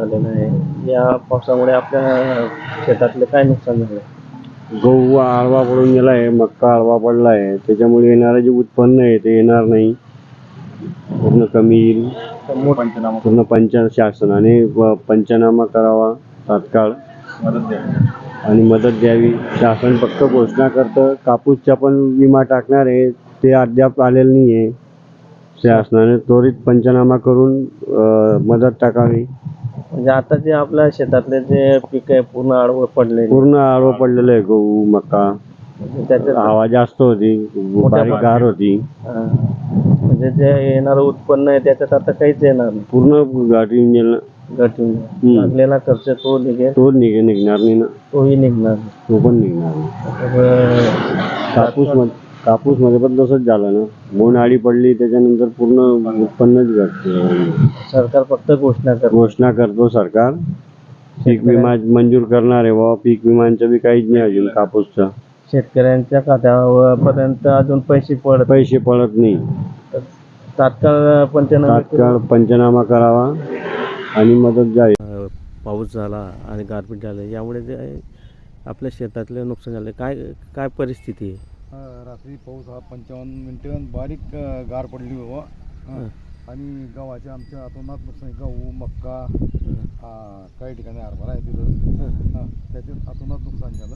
झालेला आहे या पावसामुळे आपल्या शेतातले काय नुकसान झालं? गहू आळवा पडून गेला आहे मक्का आळवा पडला आहे त्याच्यामुळे येणारं जे उत्पन्न आहे ते येणार नाही. पूर्ण कमी येईल. पूर्ण पंच शासनाने व पंचनामा करावा तात्काळ. आणि मदत द्यावी. शासन फक्त घोषणा करतं. कापूसचा पण विमा टाकणार आहे. ते अद्याप आलेलं नाही आहे शासनाने त्वरित पंचनामा करून अं, मदत टाकावी. म्हणजे आता जे आपल्या शेतातले जे पीक आहे पूर्ण आडवं पडले पूर्ण आळवा पडलेलं आहे गहू मक्का त्याच्यात हवा जास्त होती बारीक गार होती. हा. म्हणजे जे येणारं उत्पन्न आहे त्याच्यात आता काहीच येणार नाही. पूर्ण गेलं घटून लागलेला खर्च तो निघेल. तो निघ निघणार नाही ना. तोही निघणार नाही. तो पण निघणार नाही. कापूसमध्ये कापूसमध्ये पण तसंच झालं ना. बोंड आळी पडली त्याच्यानंतर पूर्ण उत्पन्नच सरकार फक्त घोषणा कर घोषणा करतो सरकार. पीक विमा मंजूर करणार आहे बाबा पीक विमांचं बी काहीच नाही अजून कापूसचं. शेतकऱ्यांच्या खात्यापर्यंत अजून पैसे पडत पैसे पडत नाही. तात्काळ पंचनामे तात्काळ पंचनामा करावा आणि मदत द्यावी पाऊस झाला आणि गारपीट झालं यामुळे जे आहे, आपल्या शेतातले नुकसान झाले. काय काय परिस्थिती आहे? रात्री पाऊस हा पंचावन्न मिनिटं बारीक गार पडली बाबा. हा. आणि गव्हाच्या आमच्या अतोनात नुकसान गहू मक्का हा, काही ठिकाणी हरभरा आहे तिथं. हा, त्याच्यात अतोनात नुकसान झालं.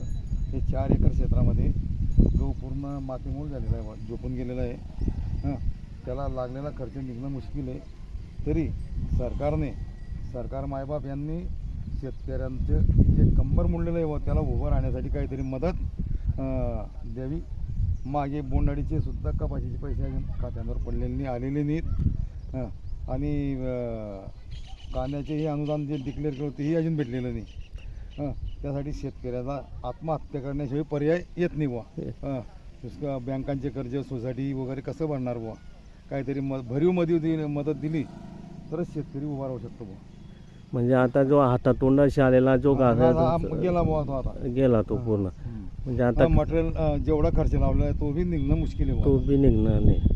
हे चार एकर क्षेत्रामध्ये गहू पूर्ण मातीमूळ झालेला आहे बा, झोपून गेलेला आहे. हां. त्याला लागलेला खर्च निघणं मुश्किल आहे. तरी सरकारने सरकार मायबाप यांनी शेतकऱ्यांचे जे कंबर मोडलेलं आहे व त्याला उभं राहण्यासाठी काहीतरी मदत द्यावी मागे बोंडाळीचे सुद्धा कपाशीचे पैसे खात्यांवर पडलेले नाही आलेले नाहीत. आणि कांद्याचेही अनुदान जे डिक्लेअर केलं तेही अजून भेटलेलं नाही हं. त्यासाठी शेतकऱ्याला आत्महत्या करण्याशिवाय पर्याय येत नाही बुवा. दुसरं बँकांचे कर्ज सोसायटी वगैरे कसं भरणार बुवा काहीतरी म भरीव मदत दिली मदत दिली तरच शेतकरी उभा राहू शकतो बुवा म्हणजे आता जो हातातोंडाशी आलेला जो गेला बुवा तो आता गेला तो पूर्ण म्हणजे आता मटेरियल जेवढा खर्च लावला तो बी निघणं मुश्किल आहे. तो बी निघणार नाही